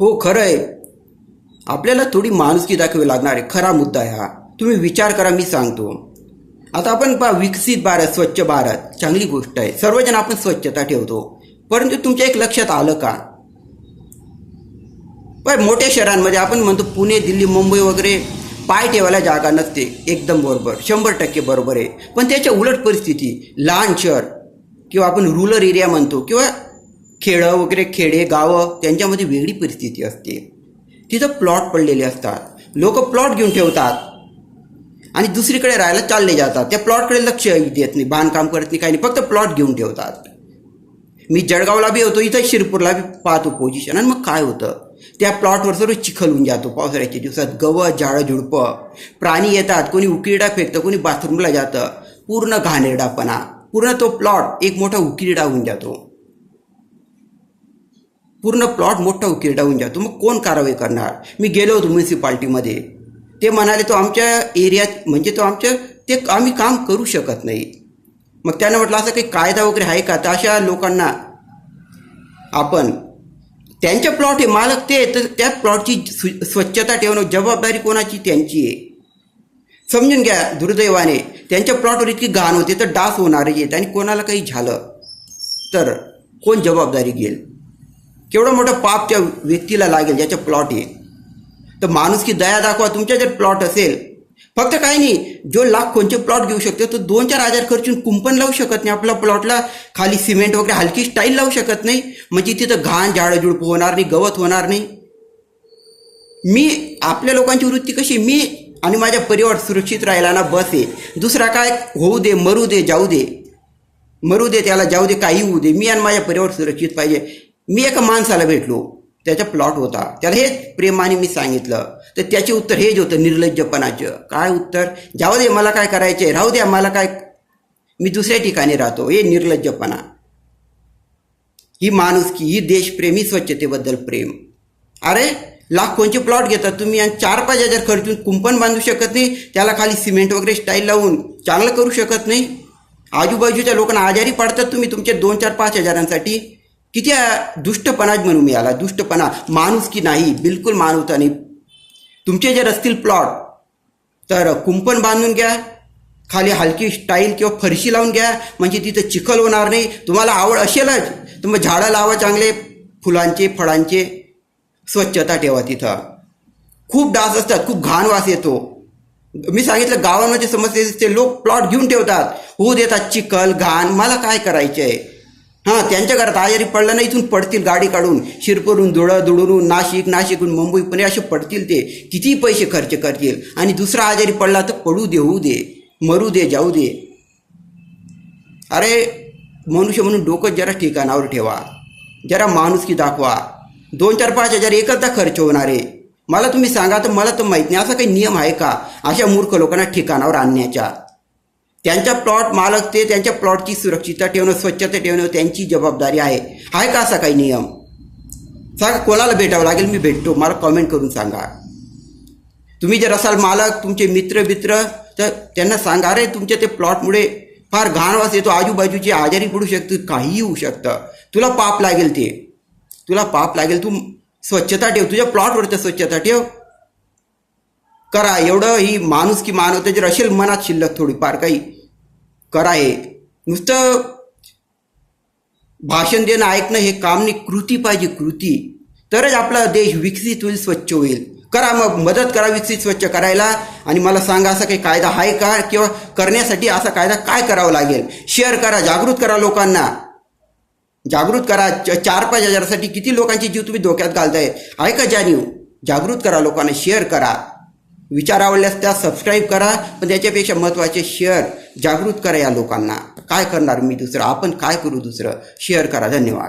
हो खरं आहे आपल्याला थोडी माणुसकी दाखवी लागणार आहे. खरा मुद्दा आहे हा. तुम्ही विचार करा मी सांगतो. आता आपण पहा विकसित भारत स्वच्छ भारत चांगली गोष्ट आहे. सर्वजण आपण स्वच्छता ठेवतो. परंतु तुमच्या एक लक्षात आलं का? पण मोठ्या शहरांमध्ये आपण म्हणतो पुणे दिल्ली मुंबई वगैरे पाय ठेवायला जागा नसते. एकदम बरोबर. शंभर टक्के बरोबर आहे. पण त्याच्या उलट परिस्थिती लहान शहर किंवा आपण रुरल एरिया म्हणतो किंवा खेळं वगैरे खेडे गावं त्यांच्यामध्ये वेगळी परिस्थिती असते. तिथं प्लॉट पडलेले असतात. लोक प्लॉट घेऊन ठेवतात. आणि दुसरीकडे राहायला चालले जातात. त्या प्लॉटकडे लक्ष देत नाही. बांधकाम करत नाही काही नाही. फक्त प्लॉट घेऊन ठेवतात. मी जळगावला बी होतो. इथं शिरपूरला बी पाहतो पोझिशन आणि मग काय होतं? त्या प्लॉटवर सर्व चिखल होऊन जातो. पावसाळ्याच्या दिवसात गवत झाडं झुडपं. प्राणी येतात. कोणी उकिरडा फेकतं कोणी बाथरूमला जातं. पूर्ण घाणेरडापणा. पूर्ण तो प्लॉट एक मोठा उकिरडा होऊन जातो. पूर्ण प्लॉट मोठा उकिरडा होऊन जातो. मग कोण कारवाई करणार? मी गेलो होतो म्युन्सिपाल्टीमध्ये ते म्हणाले तो आमच्या एरियात म्हणजे तो आमच्या ते आम्ही काम करू शकत नाही. मग त्यानं म्हटलं असं काही कायदा वगैरे आहे का? तर अशा लोकांना आपण त्यांच्या प्लॉट आहे मालक ते तर त्या प्लॉटची स्वच्छता ठेवणं जबाबदारी कोणाची? त्यांची आहे. समजून घ्या दुर्दैवाने. त्यांच्या प्लॉटवर इतकी घाण होते तर डास होणार आहेत आणि कोणाला काही झालं तर कोण जबाबदारी घेईल? केवढं मोठं पाप त्या व्यक्तीला लागेल ज्याच्या प्लॉट आहे. तर माणूस की दया दाखवा तुमच्या जर प्लॉट असेल. फक्त काही नाही जो लाख कोणचे प्लॉट घेऊ शकतो तो दोन चार हजार खर्चून कुंपण लावू शकत नाही आपल्या प्लॉटला खाली सिमेंट वगैरे हलकी स्टाईल लावू शकत नाही. म्हणजे तिथं घाण झाडझुडप होणार नाही गवत होणार नाही. मी आपल्या लोकांची वृत्ती कशी मी आणि माझ्या परिवार सुरक्षित राहिला ना बस आहे. दुसरा काय? होऊ दे मरू दे जाऊ दे. मरू दे त्याला जाऊ दे काही होऊ दे. मी आणि माझ्या परिवार सुरक्षित पाहिजे. मी एका माणसाला भेटलो त्याचा प्लॉट होता. त्याला हेच प्रेमाने मी सांगितलं. तर त्याचे उत्तर हेच होतं निर्लज्जपणाचं. काय उत्तर? जाऊ दे मला काय करायचं आहे राहू द्या मला काय? मी दुसऱ्या ठिकाणी राहतो. हे निर्लज्जपणा. ही माणुसकी ही देशप्रेमी स्वच्छतेबद्दल प्रेम. अरे लाखोंचे प्लॉट घेतात तुम्ही आणि चार पाच हजार खर्चून कुंपण बांधू शकत नाही त्याला खाली सिमेंट वगैरे स्टाईल लावून चांगलं करू शकत नाही. आजूबाजूच्या लोकांना आजारी पडतात तुम्ही तुमचे दोन चार पाच हजारांसाठी. किती दुष्टपणाच म्हणून म्हणू मी याला दुष्टपणा माणूस की नाही बिलकुल मानवता नाही. तुमचे जर असतील प्लॉट तर कुंपण बांधून घ्या. खाली हलकी स्टाईल किंवा फरशी लावून घ्या. म्हणजे तिथं चिखल होणार नाही. तुम्हाला आवड असेलच. तर मग झाडं लावा चांगले फुलांचे फळांचे. स्वच्छता ठेवा तिथं. खूप डास असतात खूप घाण वास येतो. मी सांगितलं गावांमध्ये समस्या ते लोक प्लॉट घेऊन ठेवतात. होऊ देतात चिखल घाण. मला काय करायचे आहे हां त्यांच्या घरात आजारी पडलं नाही इथून पडतील गाडी काढून शिरपूरून धुळं धुळून नाशिक नाशिकहून मुंबई पुणे असे पडतील ते. किती पैसे खर्च करतील. आणि दुसरा आजारी पडला तर पडू दे होऊ दे मरू दे जाऊ दे. अरे मनुष्य म्हणून डोकं जरा ठिकाणावर ठेवा. जरा माणुसकी दाखवा. दोन चार पाच हजार एकदा खर्च होणार आहे. मला तुम्ही सांगा तर मला तर माहीत नाही. असा काही नियम आहे का? अशा मूर्ख लोकांना ठिकाणावर आणण्याच्या त्यांच्या प्लॉट मालक ते त्यांच्या प्लॉटची सुरक्षितता ठेवणं स्वच्छता ठेवणं त्यांची जबाबदारी आहे. आहे का असा काही नियम? सांगा कोणाला भेटावं लागेल? मी भेटतो. मला कॉमेंट करून सांगा. तुम्ही जर असाल मालक तुमचे मित्र मित्र तर त्यांना सांगा अरे तुमच्या ते प्लॉटमुळे फार घाण वास येतो. आजूबाजूची आजारी पडू शकतं काहीही होऊ शकतं. तुला पाप लागेल ते. तुला पाप लागेल. तू स्वच्छता ठेव. तुझ्या प्लॉटवर तर स्वच्छता ठेव. करा. एवढं ही माणूस की मानवता जर असेल मनात शिल्लक थोडीफार काही. करा हे नुसतं भाषण देणं ऐकणं हे काम नाही कृती पाहिजे कृती. तरच आपला देश विकसित होईल स्वच्छ होईल. करा मग मदत करा विकसित स्वच्छ करायला. आणि मला सांगा असा काही कायदा आहे का? किंवा करण्यासाठी असा कायदा काय करावा लागेल? शेअर करा जागृत करा लोकांना. जागृत करा चार पाच हजारासाठी किती लोकांची जीव तुम्ही धोक्यात घालताय? आहे का जाणीव? जागृत करा लोकांना शेअर करा. विचार आवडल्यास त्या सबस्क्राईब करा पण त्याच्यापेक्षा महत्त्वाचे शेअर जागृत करा या लोकांना. काय करणार मी दुसरं? आपण काय करू दुसरं? शेअर करा. धन्यवाद.